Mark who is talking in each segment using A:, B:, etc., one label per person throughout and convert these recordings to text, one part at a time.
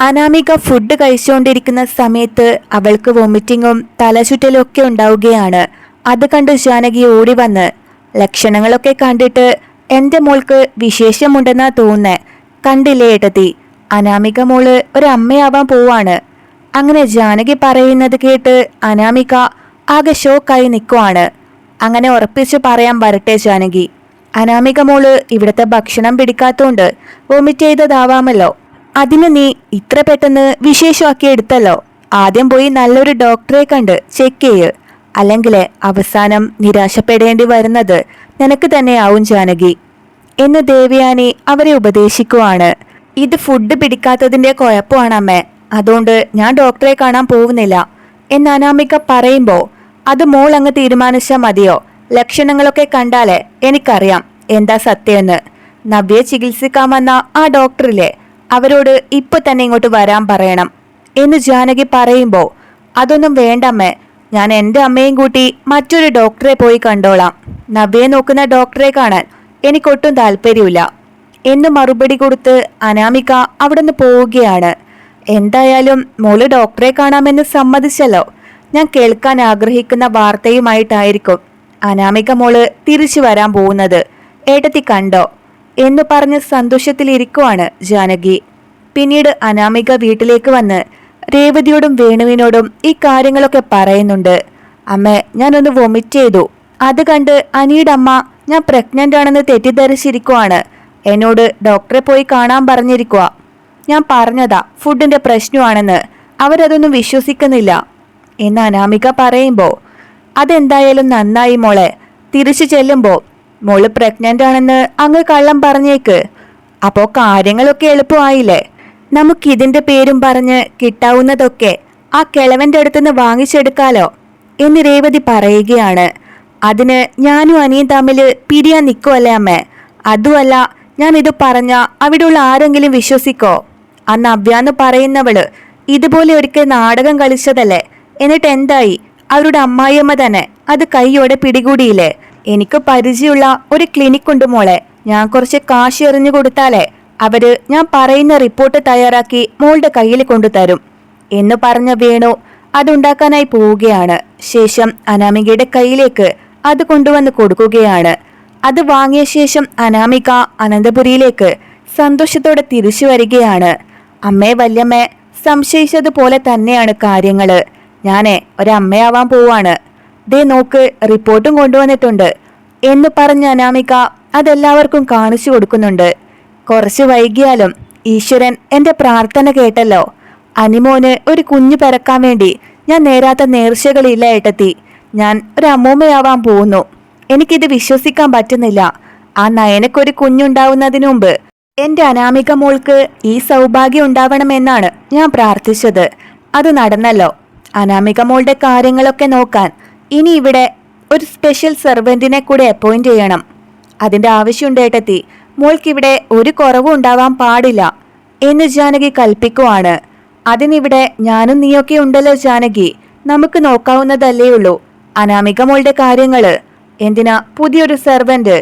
A: Anamika food കഴിച്ചുകൊണ്ടിരിക്കുന്ന സമയത്ത് അവൾക്ക് വൊമിറ്റിങ്ങും തലചുറ്റലും ഒക്കെ ഉണ്ടാവുകയാണ്. അത് കണ്ട് ജാനകി ഓടി വന്ന് ലക്ഷണങ്ങളൊക്കെ കണ്ടിട്ട് എന്റെ മോൾക്ക് വിശേഷമുണ്ടെന്നാ തോന്നുന്നേ? കണ്ടില്ലേ ഏട്ടത്തി? അനാമിക മോൾ ഒരമ്മയാവാൻ പോവാണ്. അങ്ങനെ ജാനകി പറയുന്നത് കേട്ട് അനാമിക ആകെ ഷോക്കായി നിൽക്കുവാണ് അങ്ങനെ ഉറപ്പിച്ച് പറയാൻ വരട്ടെ ജാനകി. അനാമിക മോൾ ഇവിടുത്തെ ഭക്ഷണം പിടിക്കാത്തോണ്ട് വൊമിറ്റ് ചെയ്തതാവാമല്ലോ. അതിന് നീ ഇത്ര പെട്ടെന്ന് വിശേഷമാക്കി എടുത്തല്ലോ. ആദ്യം പോയി നല്ലൊരു ഡോക്ടറെ കണ്ട് ചെക്ക് ചെയ്യ്. അല്ലെങ്കിൽ അവസാനം നിരാശപ്പെടേണ്ടി വരുന്നത് നിനക്ക് തന്നെയാവും ജാനകി. എന്ന് ദേവയാനി അവരെ ഉപദേശിക്കുവാണ്. ഇത് ഫുഡ് പിടിക്കാത്തതിന്റെ കുഴപ്പമാണ് അമ്മേ അതുകൊണ്ട് ഞാൻ ഡോക്ടറെ കാണാൻ പോകുന്നില്ല. എന്ന് അനാമിക പറയുമ്പോൾ അത് മോൾ അങ്ങ് തീരുമാനിച്ചാൽ മതിയോ? ലക്ഷണങ്ങളൊക്കെ കണ്ടാലേ എനിക്കറിയാം. എന്താ സത്യമെന്ന് നവ്യെ ചികിത്സിക്കാൻ വന്ന ആ ഡോക്ടറില്ലേ അവരോട് ഇപ്പൊ തന്നെ ഇങ്ങോട്ട് വരാൻ പറയണം എന്ന് ജാനകി പറയുമ്പോൾ അതൊന്നും വേണ്ടമ്മേ. ഞാൻ എന്റെ അമ്മയും കൂട്ടി മറ്റൊരു ഡോക്ടറെ പോയി കണ്ടോളാം. നവ്യെ നോക്കുന്ന ഡോക്ടറെ കാണാൻ എനിക്കൊട്ടും താല്പര്യമില്ല. എന്ന് മറുപടി കൊടുത്ത് അനാമിക അവിടുന്ന് പോവുകയാണ്. എന്തായാലും മോൾ ഡോക്ടറെ കാണാമെന്ന് സമ്മതിച്ചല്ലോ. ഞാൻ കേൾക്കാൻ ആഗ്രഹിക്കുന്ന വാർത്തയുമായിട്ടായിരിക്കും അനാമിക മോൾ തിരിച്ചു വരാൻ പോകുന്നത്. ഏട്ടത്തി കണ്ടോ? എന്ന് പറഞ്ഞ് സന്തോഷത്തിലിരിക്കുവാണ് ജാനകി. പിന്നീട് അനാമിക വീട്ടിലേക്ക് വന്ന് രേവതിയോടും വേണുവിനോടും ഈ കാര്യങ്ങളൊക്കെ പറയുന്നുണ്ട്. അമ്മ ഞാനൊന്ന് വൊമിറ്റ് ചെയ്തു. അത് കണ്ട് അനിയുടെ അമ്മ ഞാൻ പ്രഗ്നന്റ് ആണെന്ന് തെറ്റിദ്ധരിച്ചിരിക്കുവാണ്. എന്നോട് ഡോക്ടറെ പോയി കാണാൻ പറഞ്ഞിരിക്കുക ഞാൻ പറഞ്ഞതാ ഫുഡിന്റെ പ്രശ്നമാണെന്ന്. അവരതൊന്നും വിശ്വസിക്കുന്നില്ല. എന്ന് അനാമിക പറയുമ്പോൾ അതെന്തായാലും നന്നായി മോളെ. തിരിച്ചു ചെല്ലുമ്പോൾ മോൾ പ്രഗ്നന്റ് ആണെന്ന് അങ്ങ് കള്ളം പറഞ്ഞേക്ക്. അപ്പോ കാര്യങ്ങളൊക്കെ എളുപ്പമായില്ലേ? നമുക്കിതിന്റെ പേരും പറഞ്ഞ് കിട്ടാവുന്നതൊക്കെ ആ കിളവന്റെ അടുത്തുനിന്ന് വാങ്ങിച്ചെടുക്കാലോ എന്ന് രേവതി പറയുകയാണ്. അതിന് ഞാനും അനിയും തമ്മിൽ പിരിയാൻ നിൽക്കുമല്ലേ അമ്മേ? അതുമല്ല ഞാൻ ഇത് പറഞ്ഞ അവിടെയുള്ള ആരെങ്കിലും വിശ്വസിക്കോ? അന്ന് അവ്യാന്ന് പറയുന്നവൾ ഇതുപോലെ ഒരിക്കൽ നാടകം കളിച്ചതല്ലേ? എന്നിട്ട് എന്തായി? അവരുടെ അമ്മായിയമ്മ തന്നെ അത് കൈയോടെ പിടികൂടിയില്ലേ? എനിക്ക് പരിചയമുള്ള ഒരു ക്ലിനിക് ഉണ്ട് മോളെ. ഞാൻ കുറച്ച് കാശ് എറിഞ്ഞു കൊടുത്താലേ അവർ ഞാൻ പറയുന്ന റിപ്പോർട്ട് തയ്യാറാക്കി മോളുടെ കയ്യിൽ കൊണ്ടുതരും. എന്ന് പറഞ്ഞ വേണു അതുണ്ടാക്കാനായി പോവുകയാണ്. ശേഷം അനാമികയുടെ കയ്യിലേക്ക് അത് കൊണ്ടുവന്ന് കൊടുക്കുകയാണ്. അത് വാങ്ങിയ ശേഷം അനാമിക അനന്തപുരിയിലേക്ക് സന്തോഷത്തോടെ തിരിച്ചു വരികയാണ്. അമ്മേ വല്യമ്മേ സംശയിച്ചതുപോലെ തന്നെയാണ് കാര്യങ്ങൾ. ഞാനേ ഒരമ്മയാവാൻ പോവാണ്. ദേ നോക്ക് റിപ്പോർട്ടും കൊണ്ടുവന്നിട്ടുണ്ട്. എന്ന് പറഞ്ഞ അനാമിക അതെല്ലാവർക്കും കാണിച്ചു കൊടുക്കുന്നുണ്ട്. കുറച്ച് വൈകിയാലും ഈശ്വരൻ എന്റെ പ്രാർത്ഥന കേട്ടല്ലോ. അനിമോന് ഒരു കുഞ്ഞു പിറക്കാൻ വേണ്ടി ഞാൻ നേരാത്ത നേർച്ചകളില്ല ഏട്ടത്തി ഞാൻ ഒരു അമ്മൂമ്മയാവാൻ പോകുന്നു എനിക്കിത് വിശ്വസിക്കാൻ പറ്റുന്നില്ല. ആ നയനക്കൊരു കുഞ്ഞുണ്ടാവുന്നതിന് മുമ്പ് എന്റെ അനാമിക മോൾക്ക് ഈ സൗഭാഗ്യം ഉണ്ടാവണമെന്നാണ് ഞാൻ പ്രാർത്ഥിച്ചത്. അത് നടന്നല്ലോ. അനാമിക മോളുടെ കാര്യങ്ങളൊക്കെ നോക്കാൻ ഇനി ഇവിടെ ഒരു സ്പെഷ്യൽ സെർവന്റിനെ കൂടെ അപ്പോയിന്റ് ചെയ്യണം. അതിന്റെ ആവശ്യമുണ്ട് ഏട്ടത്തി മോൾക്കിവിടെ ഒരു കുറവും ഉണ്ടാവാൻ പാടില്ല. എന്ന് ജാനകി കൽപ്പിക്കുവാണ്. അതിനിവിടെ ഞാനും നീയൊക്കെ ഉണ്ടല്ലോ ജാനകി. നമുക്ക് നോക്കാവുന്നതല്ലേ ഉള്ളൂ. അനാമിക മോളുടെ കാര്യങ്ങൾ. എന്തിനാ പുതിയൊരു സെർവന്റ്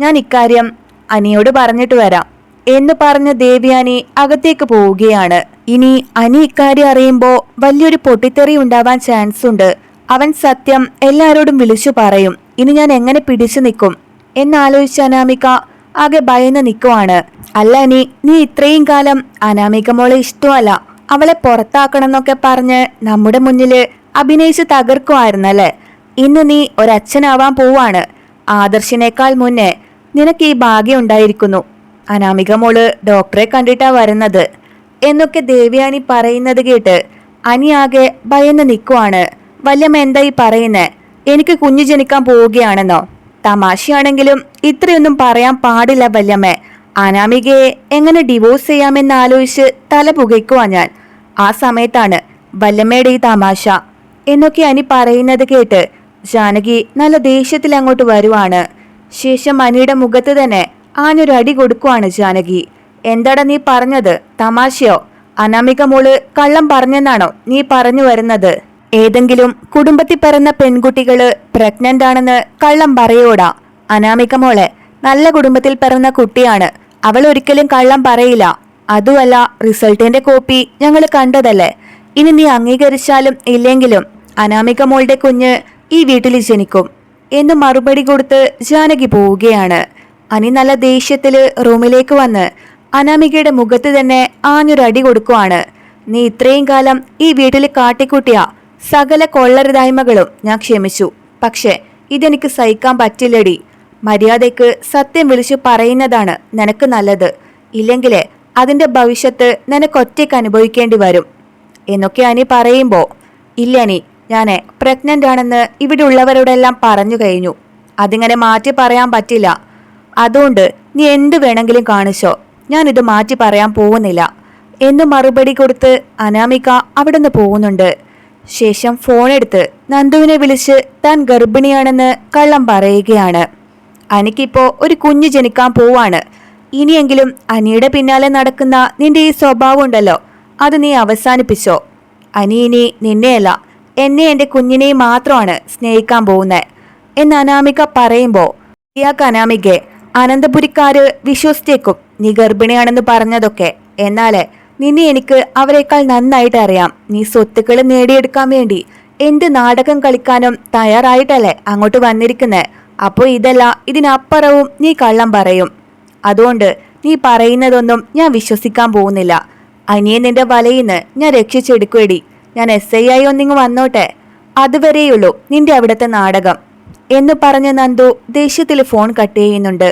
A: ഞാൻ ഇക്കാര്യം അനിയോട് പറഞ്ഞിട്ട് വരാം. എന്ന് പറഞ്ഞ ദേവ്യാനി അകത്തേക്ക് പോവുകയാണ്. ഇനി അനി ഇക്കാര്യം അറിയുമ്പോൾ വലിയൊരു പൊട്ടിത്തെറി ഉണ്ടാവാൻ ചാൻസ് ഉണ്ട്. അവൻ സത്യം എല്ലാരോടും വിളിച്ചു പറയും ഇനി ഞാൻ എങ്ങനെ പിടിച്ചു നിൽക്കും? എന്നാലോചിച്ച അനാമിക ആകെ ഭയന്ന് നിൽക്കുവാണ്. അല്ല നീ നീ ഇത്രയും കാലം അനാമിക മോളെ ഇഷ്ടമല്ല. അവളെ പുറത്താക്കണം എന്നൊക്കെ പറഞ്ഞ് നമ്മുടെ മുന്നിൽ അഭിനയിച്ച് തകർക്കുമായിരുന്നല്ലേ ഇന്ന് നീ ഒരച്ഛനാവാൻ പോവാണ്. ആദർശിനേക്കാൾ മുന്നേ നിനക്ക് ഈ ഭാഗ്യം ഉണ്ടായിരിക്കുന്നു. അനാമിക മോൾ ഡോക്ടറെ കണ്ടിട്ടാ വരുന്നത്. എന്നൊക്കെ ദേവ്യാനി പറയുന്നത് കേട്ട് അനിയാകെ ഭയന്ന് നിൽക്കുവാണ്. വല്യമ്മ എന്തായി പറയുന്നേ? എനിക്ക് കുഞ്ഞു ജനിക്കാൻ പോവുകയാണെന്നോ? തമാശയാണെങ്കിലും ഇത്രയൊന്നും പറയാൻ പാടില്ല വല്യമ്മേ. അനാമികയെ എങ്ങനെ ഡിവോഴ്സ് ചെയ്യാമെന്ന് ആലോചിച്ച് തല പുകയ്ക്കുവാ ഞാൻ. ആ സമയത്താണ് വല്ലമ്മയുടെ ഈ തമാശ. എന്നൊക്കെ അനി പറയുന്നത് കേട്ട് ജാനകി നല്ല ദേഷ്യത്തിൽ അങ്ങോട്ട് വരുവാണ്. ശേഷം അനിയുടെ മുഖത്ത് തന്നെ ആഞ്ഞൊരു അടി കൊടുക്കുവാണ് ജാനകി. എന്താടാ നീ പറഞ്ഞത്? തമാശയോ? അനാമിക മോൾ കള്ളം പറഞ്ഞെന്നാണോ നീ പറഞ്ഞു വരുന്നത്? ഏതെങ്കിലും കുടുംബത്തിൽ പിറന്ന പെൺകുട്ടികൾ പ്രഗ്നന്റ് ആണെന്ന് കള്ളം പറയോടാ. അനാമിക മോളെ നല്ല കുടുംബത്തിൽ പിറന്ന കുട്ടിയാണ്. അവൾ ഒരിക്കലും കള്ളം പറയില്ല. അതുമല്ല റിസൾട്ടിന്റെ കോപ്പി ഞങ്ങൾ കണ്ടതല്ലേ? ഇനി നീ അംഗീകരിച്ചാലും ഇല്ലെങ്കിലും അനാമിക മോളുടെ കുഞ്ഞ് ഈ വീട്ടിൽ ജനിക്കും എന്ന് മറുപടി കൊടുത്ത് ജാനകി പോവുകയാണ്. അനി നല്ല ദേഷ്യത്തിൽ റൂമിലേക്ക് വന്ന് അനാമികയുടെ മുഖത്ത് തന്നെ ആഞ്ഞൊരടി കൊടുക്കുവാണ്. നീ ഇത്രയും കാലം ഈ വീട്ടിൽ കാട്ടിക്കൂട്ടിയ. സകല കൊള്ളരുതായ്മകളും ഞാൻ ക്ഷമിച്ചു. പക്ഷേ ഇതെനിക്ക് സഹിക്കാൻ പറ്റില്ലടി. മര്യാദയ്ക്ക് സത്യം വിളിച്ചു പറയുന്നതാണ് നിനക്ക് നല്ലത്. ഇല്ലെങ്കിലേ അതിന്റെ ഭവിഷ്യത്ത് നിനക്കൊറ്റയ്ക്ക് അനുഭവിക്കേണ്ടി വരും. എന്നൊക്കെ അനി പറയുമ്പോ ഇല്ലനി ഞാൻ ഞാനേ പ്രഗ്നന്റ് ആണെന്ന് ഇവിടെ ഉള്ളവരോടെല്ലാം പറഞ്ഞു കഴിഞ്ഞു. അതിങ്ങനെ മാറ്റി പറയാൻ പറ്റില്ല. അതുകൊണ്ട് നീ എന്ത് വേണമെങ്കിലും കാണിച്ചോ. ഞാനിത് മാറ്റി പറയാൻ പോകുന്നില്ല. എന്ന് മറുപടി കൊടുത്ത് അനാമിക അവിടുന്ന് പോകുന്നുണ്ട്. ശേഷം ഫോണെടുത്ത് നന്ദുവിനെ വിളിച്ച് താൻ ഗർഭിണിയാണെന്ന് കള്ളം പറയുകയാണ്. അനിക്കിപ്പോ ഒരു കുഞ്ഞ് ജനിക്കാൻ പോവാണ്. ഇനിയെങ്കിലും അനിയുടെ പിന്നാലെ നടക്കുന്ന നിന്റെ ഈ സ്വഭാവം ഉണ്ടല്ലോ അത് നീ അവസാനിപ്പിച്ചോ. അനി ഇനി നിന്നെയല്ല എന്നെ എന്റെ കുഞ്ഞിനെയും മാത്രമാണ് സ്നേഹിക്കാൻ പോകുന്നത് എന്ന് അനാമിക പറയുമ്പോ ഇയാൾക്ക് അനാമികെ അനന്തപുരിക്കാര് വിശ്വസിച്ചേക്കും നീ ഗർഭിണിയാണെന്ന് പറഞ്ഞതൊക്കെ എന്നാലേ നിന്നെ എനിക്ക് അവരെക്കാൾ നന്നായിട്ട് അറിയാം. നീ സ്വത്തുക്കൾ നേടിയെടുക്കാൻ വേണ്ടി എന്ത് നാടകം കളിക്കാനും തയ്യാറായിട്ടല്ലേ അങ്ങോട്ട് വന്നിരിക്കുന്നേ? അപ്പോൾ ഇതല്ല ഇതിനപ്പുറവും നീ കള്ളം പറയും. അതുകൊണ്ട് നീ പറയുന്നതൊന്നും ഞാൻ വിശ്വസിക്കാൻ പോകുന്നില്ല. അനിയെ നിന്റെ വലയിന്ന് ഞാൻ രക്ഷിച്ചെടുക്കുവേടി. ഞാൻ എസ് ഐ ആയി ഒന്നിങ്ങ് വന്നോട്ടെ. അതുവരെയുള്ളൂ നിന്റെ അവിടുത്തെ നാടകം. എന്ന് പറഞ്ഞ നന്ദു ദേഷ്യത്തിൽ ഫോൺ കട്ട് ചെയ്യുന്നുണ്ട്.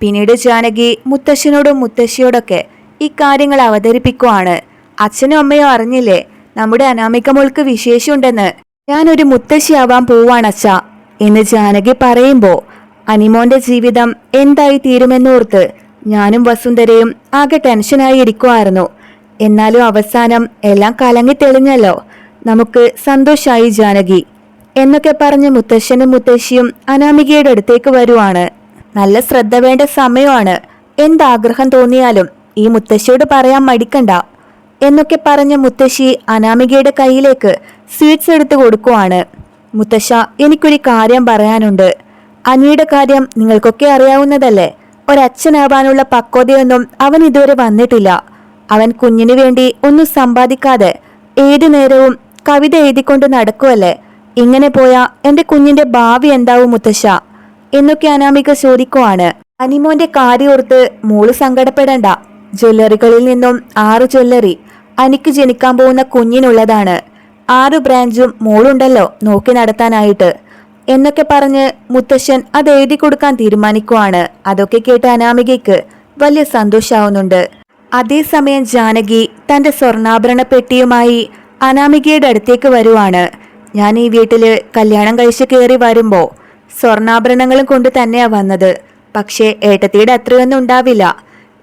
A: പിന്നീട് ജാനകി മുത്തശ്ശനോടും മുത്തശ്ശിയോടൊക്കെ ഇക്കാര്യങ്ങൾ അവതരിപ്പിക്കുവാണ്. അച്ഛനും അമ്മയോ അറിഞ്ഞില്ലേ? നമ്മുടെ അനാമിക മോൾക്ക് വിശേഷമുണ്ടെന്ന്. ഞാനൊരു മുത്തശ്ശിയാവാൻ പോവാണ് അച്ഛ. എന്ന് ജാനകി പറയുമ്പോ അനിമോന്റെ ജീവിതം എന്തായി തീരുമെന്നോർത്ത് ഞാനും വസുന്ധരയും ആകെ ടെൻഷനായി ഇരിക്കുമായിരുന്നു എന്നാലും അവസാനം എല്ലാം കലങ്ങി തെളിഞ്ഞല്ലോ. നമുക്ക് സന്തോഷായി ജാനകി. എന്നൊക്കെ പറഞ്ഞ് മുത്തശ്ശനും മുത്തശ്ശിയും അനാമികയുടെ അടുത്തേക്ക് വരുവാണ്. നല്ല ശ്രദ്ധ വേണ്ട സമയമാണ്. എന്താഗ്രഹം തോന്നിയാലും ഈ മുത്തശ്ശിയോട് പറയാൻ മടിക്കണ്ട എന്നൊക്കെ പറഞ്ഞ മുത്തശ്ശി അനാമികയുടെ കയ്യിലേക്ക് സ്വീറ്റ്സ് എടുത്തു കൊടുക്കുവാണ്. മുത്തശ്ശ എനിക്കൊരു കാര്യം പറയാനുണ്ട്. അനിയുടെ കാര്യം നിങ്ങൾക്കൊക്കെ അറിയാവുന്നതല്ലേ? ഒരച്ഛനാവാനുള്ള പക്വതയൊന്നും അവൻ ഇതുവരെ വന്നിട്ടില്ല. അവൻ കുഞ്ഞിനു വേണ്ടി ഒന്നും സമ്പാദിക്കാതെ ഏതു നേരവും കവിത എഴുതിക്കൊണ്ട് നടക്കുമല്ലേ ഇങ്ങനെ പോയാ എന്റെ കുഞ്ഞിന്റെ ഭാവി എന്താവും മുത്തശ്ശ? എന്നൊക്കെ അനാമിക ചോദിക്കുവാണ്. അനിമോന്റെ കാര്യോർത്ത് മോൾ സങ്കടപ്പെടണ്ട. ജ്വല്ലറികളിൽ നിന്നും ആറ് ജ്വല്ലറി അനിക്ക് ജനിക്കാൻ പോകുന്ന കുഞ്ഞിനുള്ളതാണ്. ആറ് ബ്രാഞ്ചും മോളുണ്ടല്ലോ നോക്കി നടത്താനായിട്ട്. എന്നൊക്കെ പറഞ്ഞ് മുത്തശ്ശൻ അത് എഴുതി കൊടുക്കാൻ തീരുമാനിക്കുവാണ്. അതൊക്കെ കേട്ട് അനാമികയ്ക്ക് വലിയ സന്തോഷാവുന്നുണ്ട്. അതേസമയം ജാനകി തന്റെ സ്വർണാഭരണ പെട്ടിയുമായി അനാമികയുടെ അടുത്തേക്ക് വരുവാണ്. ഞാൻ ഈ വീട്ടിൽ കല്യാണം കഴിച്ച് കയറി വരുമ്പോ സ്വർണാഭരണങ്ങളും കൊണ്ട് തന്നെയാ വന്നത്. പക്ഷേ ഏട്ടത്തിയുടെ അത്രയൊന്നും ഉണ്ടാവില്ല.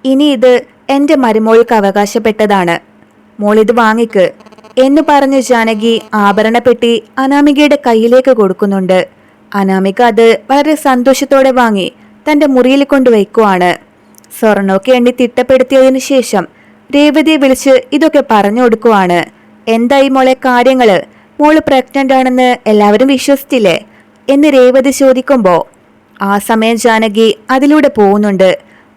A: ഇനി ഇത് എന്റെ മരുമോൾക്ക് അവകാശപ്പെട്ടതാണ്. മോളിത് വാങ്ങിക്ക് എന്ന് പറഞ്ഞ് ജാനകി ആഭരണപ്പെട്ടി അനാമികയുടെ കയ്യിലേക്ക് കൊടുക്കുന്നുണ്ട്. അനാമിക അത് വളരെ സന്തോഷത്തോടെ വാങ്ങി തന്റെ മുറിയിൽ കൊണ്ടുവയ്ക്കുവാണ്. സ്വർണമൊക്കെ എണ്ണി തിട്ടപ്പെടുത്തിയതിനു ശേഷം രേവതിയെ വിളിച്ച് ഇതൊക്കെ പറഞ്ഞു കൊടുക്കുവാണ്. എന്തായി മോളെ കാര്യങ്ങൾ? മോൾ പ്രഗ്നന്റ് ആണെന്ന് എല്ലാവരും വിശ്വസിച്ചില്ലേ? എന്ന് രേവതി ചോദിക്കുമ്പോ ആ സമയം ജാനകി അതിലൂടെ പോകുന്നുണ്ട്.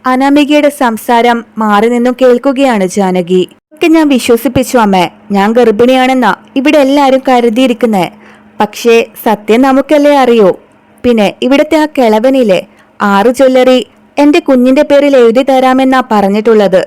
A: അനാമികയുടെ സംസാരം മാറി നിന്നും കേൾക്കുകയാണ് ജാനകി. ഒക്കെ ഞാൻ വിശ്വസിപ്പിച്ചു അമ്മേ. ഞാൻ ഗർഭിണിയാണെന്നാ ഇവിടെ എല്ലാരും കരുതിയിരിക്കുന്നേ. പക്ഷേ സത്യം നമുക്കല്ലേ അറിയോ? പിന്നെ ഇവിടത്തെ ആ കിളവനിലെ ആറ് ജ്വല്ലറി എന്റെ കുഞ്ഞിന്റെ പേരിൽ എഴുതി തരാമെന്നാ പറഞ്ഞിട്ടുള്ളത്.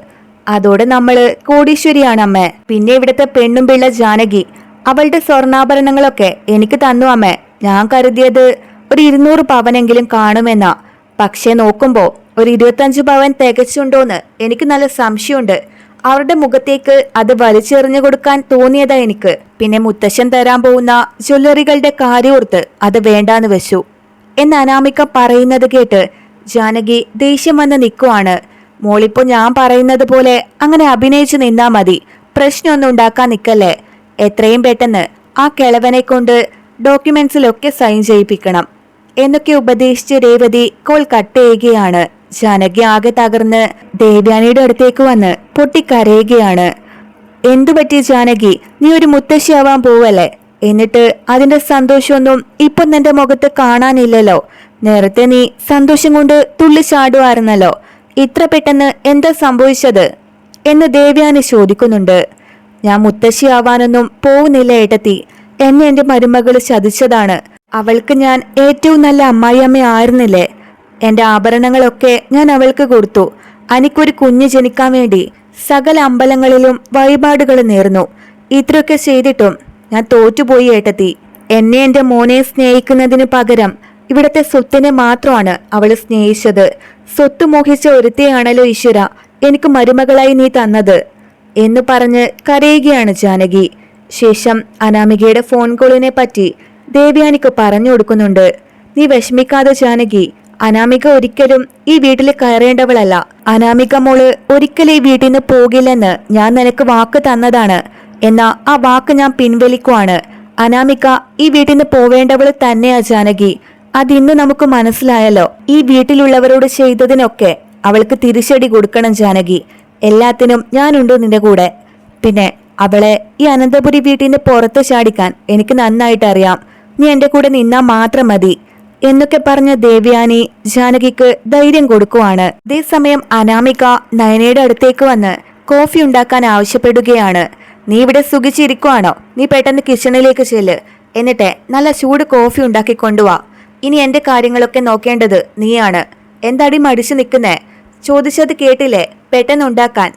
A: അതോടെ നമ്മൾ കോടീശ്വരിയാണ് അമ്മേ പിന്നെ ഇവിടുത്തെ പെണ്ണും പിള്ള ജാനകി അവളുടെ സ്വർണാഭരണങ്ങളൊക്കെ എനിക്ക് തന്നു അമ്മേ. ഞാൻ കരുതിയത് ഒരു ഇരുന്നൂറ് പവനെങ്കിലും കാണുമെന്നാ. പക്ഷെ നോക്കുമ്പോ ഒരു ഇരുപത്തഞ്ച് പവൻ തികച്ചുണ്ടോന്ന് എനിക്ക് നല്ല സംശയമുണ്ട്. അവരുടെ മുഖത്തേക്ക് അത് വലിച്ചെറിഞ്ഞു കൊടുക്കാൻ തോന്നിയതാ എനിക്ക്. പിന്നെ മുത്തശ്ശൻ തരാൻ പോകുന്ന ജ്വല്ലറികളുടെ കാര്യോർത്ത് അത് വേണ്ടാന്ന് വെച്ചു. എന്ന് അനാമിക പറയുന്നത് കേട്ട് ജാനകി ദേഷ്യം വന്ന് നിൽക്കുവാണ് മോളിപ്പോ ഞാൻ പറയുന്നത് പോലെ അങ്ങനെ അഭിനയിച്ചു നിന്നാ മതി. പ്രശ്നമൊന്നും ഉണ്ടാക്കാൻ നിൽക്കല്ലേ എത്രയും പെട്ടെന്ന് ആ കിളവനെ കൊണ്ട് ഡോക്യുമെന്റ്സിലൊക്കെ സൈൻ ചെയ്യിപ്പിക്കണം. എന്നൊക്കെ ഉപദേശിച്ച് രേവതി കോൾ കട്ട് ചെയ്യുകയാണ്. ജാനകി ആകെ തകർന്ന് ദേവ്യാനിയുടെ അടുത്തേക്ക് വന്ന് പൊട്ടിക്കരയുകയാണ്. എന്തു പറ്റി ജാനകി? നീ ഒരു മുത്തശ്ശിയാവാൻ പോവല്ലേ എന്നിട്ട് അതിന്റെ സന്തോഷമൊന്നും ഇപ്പൊ നിന്റെ മുഖത്ത് കാണാനില്ലല്ലോ. നേരത്തെ നീ സന്തോഷം കൊണ്ട് തുള്ളി ചാടുമായിരുന്നല്ലോ ഇത്ര പെട്ടെന്ന് എന്താ സംഭവിച്ചത്? എന്ന് ദേവ്യാനി ചോദിക്കുന്നുണ്ട്. ഞാൻ മുത്തശ്ശിയാവാനൊന്നും പോകുന്നില്ല ഏട്ടത്തി. എന്നെ എന്റെ മരുമകൾ ചതിച്ചതാണ്. അവൾക്ക് ഞാൻ ഏറ്റവും നല്ല അമ്മായിയമ്മ ആയിരുന്നില്ലേ എന്റെ ആഭരണങ്ങളൊക്കെ ഞാൻ അവൾക്ക് കൊടുത്തു. അനിക്കൊരു കുഞ്ഞ് ജനിക്കാൻ വേണ്ടി സകല അമ്പലങ്ങളിലും വഴിപാടുകൾ നേർന്നു. ഇത്രയൊക്കെ ചെയ്തിട്ടും ഞാൻ തോറ്റുപോയി ഏട്ടത്തി. എന്നെ എന്റെ മോനെ സ്നേഹിക്കുന്നതിന് പകരം ഇവിടത്തെ സ്വത്തിനെ മാത്രമാണ് അവൾ സ്നേഹിച്ചത്. സ്വത്ത് മോഹിച്ച ഒരുത്തെയാണല്ലോ ഈശ്വര എനിക്ക് മരുമകളായി നീ തന്നത് എന്ന് പറഞ്ഞ് കരയുകയാണ് ജാനകി. ശേഷം അനാമികയുടെ ഫോൺ കോളിനെ പറ്റി ദേവ്യാനിക്ക് പറഞ്ഞു കൊടുക്കുന്നുണ്ട്. നീ വിഷമിക്കാതെ ജാനകി അനാമിക ഒരിക്കലും ഈ വീട്ടിൽ കയറേണ്ടവളല്ല. അനാമിക മോൾ ഒരിക്കലും ഈ വീട്ടിൽ നിന്ന് പോകില്ലെന്ന് ഞാൻ നിനക്ക് വാക്ക് തന്നതാണ്. എന്നാ ആ വാക്ക് ഞാൻ പിൻവലിക്കുവാണ്. അനാമിക ഈ വീട്ടിൽ നിന്ന് പോവേണ്ടവൾ തന്നെയാ ജാനകി. അതിന്ന് നമുക്ക് മനസ്സിലായല്ലോ ഈ വീട്ടിലുള്ളവരോട് ചെയ്തതിനൊക്കെ അവൾക്ക് തിരിച്ചടി കൊടുക്കണം ജാനകി. എല്ലാത്തിനും ഞാനുണ്ട് നിന്റെ കൂടെ. പിന്നെ അവളെ ഈ അനന്തപുരി വീട്ടിൽ നിന്ന് പുറത്ത് ചാടിക്കാൻ എനിക്ക് നന്നായിട്ട് അറിയാം നീ എന്റെ കൂടെ നിന്നാ മാത്രം മതി. എന്നൊക്കെ പറഞ്ഞ ദേവ്യാനി ജാനകിക്ക് ധൈര്യം കൊടുക്കുവാണ്. അതേസമയം അനാമിക നയനയുടെ അടുത്തേക്ക് വന്ന് കോഫി ഉണ്ടാക്കാൻ ആവശ്യപ്പെടുകയാണ്. നീ ഇവിടെ സുഖിച്ചിരിക്കുവാണോ? നീ പെട്ടെന്ന് കിച്ചണിലേക്ക് ചെല്ല്. എന്നിട്ട് നല്ല ചൂട് കോഫി ഉണ്ടാക്കി കൊണ്ടുവാ ഇനി എന്റെ കാര്യങ്ങളൊക്കെ നോക്കേണ്ടത് നീയാണ്. എന്താടി മടിച്ചു നിൽക്കുന്നേ? ചോദിച്ചത് കേട്ടില്ലേ? പെട്ടെന്ന് ഉണ്ടാക്കാൻ.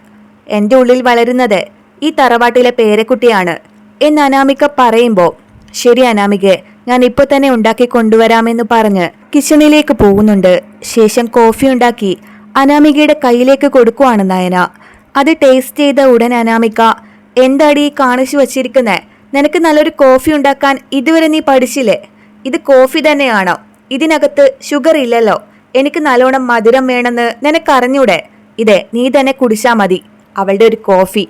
A: എന്റെ ഉള്ളിൽ വളരുന്നത് ഈ തറവാട്ടിലെ പേരക്കുട്ടിയാണ് എന്ന് അനാമിക പറയുമ്പോൾ ശരി അനാമികെ ഞാൻ ഇപ്പൊ തന്നെ ഉണ്ടാക്കി കൊണ്ടുവരാമെന്ന് പറഞ്ഞ് കിച്ചണിലേക്ക് പോകുന്നുണ്ട്. ശേഷം കോഫി ഉണ്ടാക്കി അനാമികയുടെ കയ്യിലേക്ക് കൊടുക്കുവാണ് നയന. അത് ടേസ്റ്റ് ചെയ്ത ഉടൻ അനാമിക എന്താടി കാണിച്ചു വച്ചിരിക്കുന്നത് നിനക്ക് നല്ലൊരു കോഫി ഉണ്ടാക്കാൻ ഇതുവരെ നീ പഠിച്ചില്ലേ? ഇത് കോഫി തന്നെയാണോ? ഇതിനകത്ത് ഷുഗർ ഇല്ലല്ലോ. എനിക്ക് നല്ലോണം മധുരം വേണമെന്ന് നിനക്കറിഞ്ഞൂടെ? ഇതെ നീ തന്നെ കുടിച്ചാ മതി. അവളുടെ ഒരു കോഫി.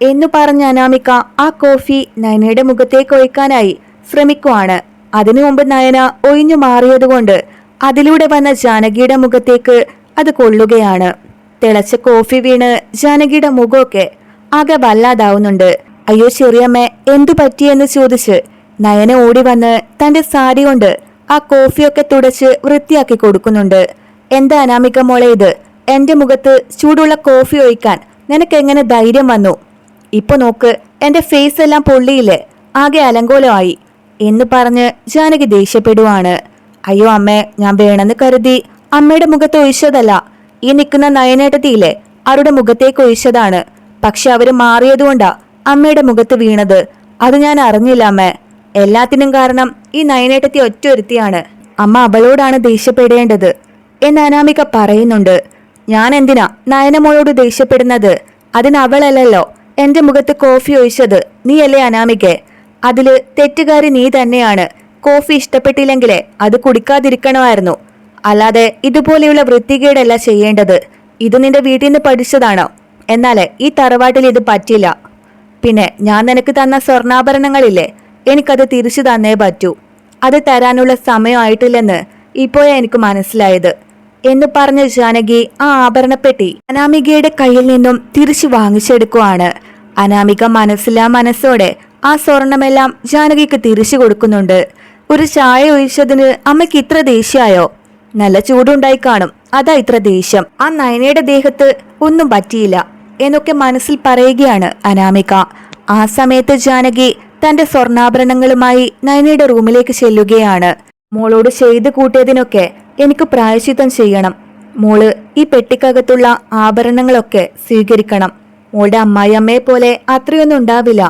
A: എന്നു പറഞ്ഞ അനാമിക ആ കോഫി നയനയുടെ മുഖത്തേക്ക് ഒഴിക്കാനായി ശ്രമിക്കുവാണ്. അതിനു മുമ്പ് നയന ഒഴിഞ്ഞു മാറിയതുകൊണ്ട് അതിലൂടെ വന്ന ജാനകിയുടെ മുഖത്തേക്ക് അത് കൊള്ളുകയാണ്. തിളച്ച കോഫി വീണ് ജാനകിയുടെ മുഖമൊക്കെ ആകെ വല്ലാതാവുന്നുണ്ട്. അയ്യോ ചെറിയമ്മ എന്തു പറ്റിയെന്ന് ചോദിച്ച് നയന ഓടി വന്ന് തന്റെ സാരി കൊണ്ട് ആ കോഫിയൊക്കെ തുടച്ച് വൃത്തിയാക്കി കൊടുക്കുന്നുണ്ട്. എന്താ അനാമിക മോളെ ഇത്? എന്റെ മുഖത്ത് ചൂടുള്ള കോഫി ഒഴിക്കാൻ നിനക്ക് എങ്ങനെ ധൈര്യം വന്നു? ഇപ്പൊ നോക്ക് എന്റെ ഫേസ് എല്ലാം പൊള്ളിയില്ലേ? ആകെ അലങ്കോലമായി എന്ന് പറഞ്ഞ് ജാനകി ദേഷ്യപ്പെടുവാണ്. അയ്യോ അമ്മേ ഞാൻ വേണമെന്ന് കരുതി അമ്മയുടെ മുഖത്ത് ഒഴിച്ചതല്ല. ഈ നിൽക്കുന്ന നയനേട്ടത്തിയിലെ അവരുടെ മുഖത്തേക്ക് ഒഴിച്ചതാണ്. പക്ഷെ അവർ മാറിയതുകൊണ്ടാ അമ്മയുടെ മുഖത്ത് വീണത്. അത് ഞാൻ അറിഞ്ഞില്ല അമ്മേ. എല്ലാത്തിനും കാരണം ഈ നയനേട്ടത്തി ഒറ്റൊരുത്തിയാണ്. അമ്മ അവളോടാണ് ദേഷ്യപ്പെടേണ്ടത്. എന്ന് അനാമിക പറയുന്നുണ്ട്. ഞാൻ എന്തിനാ നയനമോളോട് ദേഷ്യപ്പെടുന്നത്? അതിന് അവളല്ലല്ലോ എന്റെ മുഖത്ത് കോഫി ഒഴിച്ചത്. നീയല്ലേ അനാമികെ? അതിൽ തെറ്റുകാരി നീ തന്നെയാണ്. കോഫി ഇഷ്ടപ്പെട്ടില്ലെങ്കിൽ അത് കുടിക്കാതിരിക്കണമായിരുന്നു. അല്ലാതെ ഇതുപോലെയുള്ള വൃത്തികേടല്ല ചെയ്യേണ്ടത്. ഇത് നിന്റെ വീട്ടിൽ നിന്ന് പഠിച്ചതാണോ? എന്നാൽ ഈ തറവാട്ടിൽ ഇത് പറ്റില്ല. പിന്നെ ഞാൻ നിനക്ക് തന്ന സ്വർണാഭരണങ്ങളില്ലേ? എനിക്കത് തിരിച്ചു തന്നേ പറ്റൂ. അത് തരാനുള്ള സമയമായിട്ടില്ലെന്ന് ഇപ്പോഴാ എനിക്ക് മനസ്സിലായത്. എന്ന് പറഞ്ഞ ജാനകി ആ ആഭരണപ്പെട്ടി അനാമികയുടെ കയ്യിൽ നിന്നും തിരിച്ചു വാങ്ങിച്ചെടുക്കുവാണ്. അനാമിക മനസ്സിലാ മനസ്സോടെ ആ സ്വർണമെല്ലാം ജാനകിക്ക് തിരിച്ചു കൊടുക്കുന്നുണ്ട്. ഒരു ചായ ഒഴിച്ചതിന് അമ്മയ്ക്ക് ഇത്ര ദേഷ്യായോ? നല്ല ചൂടുണ്ടായി കാണും. അതാ ഇത്ര ദേഷ്യം. ആ നയനയുടെ ദേഹത്ത് ഒന്നും പറ്റിയില്ല എന്നൊക്കെ മനസ്സിൽ പറയുകയാണ് അനാമിക. ആ സമയത്ത് ജാനകി തന്റെ സ്വർണാഭരണങ്ങളുമായി നയനയുടെ റൂമിലേക്ക് ചെല്ലുകയാണ്. മോളോട് ചെയ്തു കൂട്ടിയതിനൊക്കെ എനിക്ക് പ്രായശ്ചിത്തം ചെയ്യണം. മോൾ ഈ പെട്ടിക്കകത്തുള്ള ആഭരണങ്ങളൊക്കെ സ്വീകരിക്കണം. മോളുടെ അമ്മായിയമ്മയെ പോലെ അത്രയൊന്നും ഉണ്ടാവില്ല.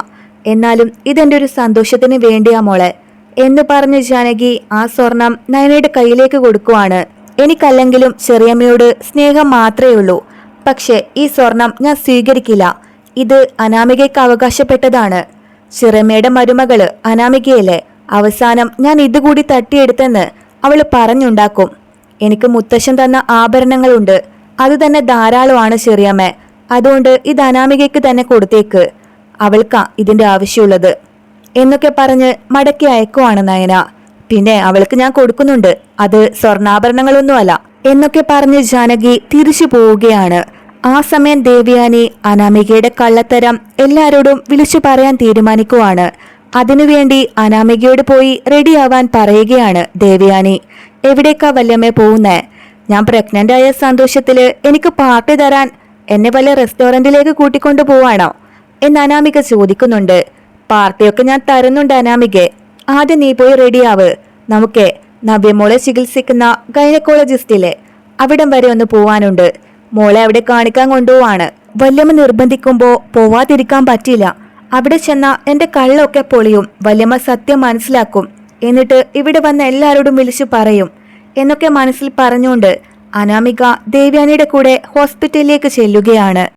A: എന്നാലും ഇതെന്റെ ഒരു സന്തോഷത്തിന് വേണ്ടിയാ മോളെ? എന്ന് പറഞ്ഞ് ജാനകി ആ സ്വർണം നയനയുടെ കയ്യിലേക്ക് കൊടുക്കുവാണ്. എനിക്കല്ലെങ്കിലും ചെറിയമ്മയോട് സ്നേഹം മാത്രമേ ഉള്ളൂ. പക്ഷെ ഈ സ്വർണം ഞാൻ സ്വീകരിക്കില്ല. ഇത് അനാമികയ്ക്ക് അവകാശപ്പെട്ടതാണ്. ചെറിയമ്മയുടെ മരുമകൾ അനാമികയല്ലേ? അവസാനം ഞാൻ ഇതുകൂടി തട്ടിയെടുത്തെന്ന് അവൾ പറഞ്ഞുണ്ടാക്കും. എനിക്ക് മുത്തശ്ശൻ തന്ന ആഭരണങ്ങളുണ്ട്. അത് തന്നെ ധാരാളമാണ് ചെറിയമ്മ. അതുകൊണ്ട് ഇത് അനാമികയ്ക്ക് തന്നെ കൊടുത്തേക്ക്. അവൾക്കാ ഇതിന്റെ ആവശ്യമുള്ളത് എന്നൊക്കെ പറഞ്ഞ് മടക്കി അയക്കുവാണ് നയന. പിന്നെ അവൾക്ക് ഞാൻ കൊടുക്കുന്നുണ്ട്. അത് സ്വർണാഭരണങ്ങളൊന്നുമല്ല എന്നൊക്കെ പറഞ്ഞ് ജാനകി തിരിച്ചു പോവുകയാണ്. ആ സമയം ദേവയാനി അനാമികയുടെ കള്ളത്തരം എല്ലാരോടും വിളിച്ചു പറയാൻ തീരുമാനിക്കുവാണ്. അതിനുവേണ്ടി അനാമികയോട് പോയി റെഡിയാവാൻ പറയുകയാണ് ദേവയാനി. എവിടേക്കാ വല്യമ്മേ പോകുന്നേ ഞാൻ പ്രഗ്നന്റ് ആയ സന്തോഷത്തിൽ എനിക്ക് പാർട്ടി തരാൻ എന്നെ വല്ല റെസ്റ്റോറന്റിലേക്ക് കൂട്ടിക്കൊണ്ടു പോവാണോ? എന്ന് അനാമിക ചോദിക്കുന്നുണ്ട്. പാർട്ടിയൊക്കെ ഞാൻ തരുന്നുണ്ട് അനാമികെ. ആദ്യം നീ പോയി റെഡിയാവ്. നമുക്ക് നവ്യമോളെ ചികിത്സിക്കുന്ന ഗൈനക്കോളജിസ്റ്റിലെ അവിടം വരെ ഒന്ന് പോവാനുണ്ട്. മോളെ അവിടെ കാണിക്കാൻ കൊണ്ടുപോവാണ്. വല്യമ്മ നിർബന്ധിക്കുമ്പോ പോവാതിരിക്കാൻ പറ്റില്ല അവിടെ ചെന്ന എന്റെ കള്ളൊക്കെ പൊളിയും. വല്യമ്മ സത്യം മനസ്സിലാക്കും. എന്നിട്ട് ഇവിടെ വന്ന എല്ലാവരോടും വിളിച്ചു പറയും. എന്നൊക്കെ മനസ്സിൽ പറഞ്ഞുകൊണ്ട് അനാമിക ദേവ്യാനിയുടെ കൂടെ ഹോസ്പിറ്റലിലേക്ക് ചെല്ലുകയാണ്.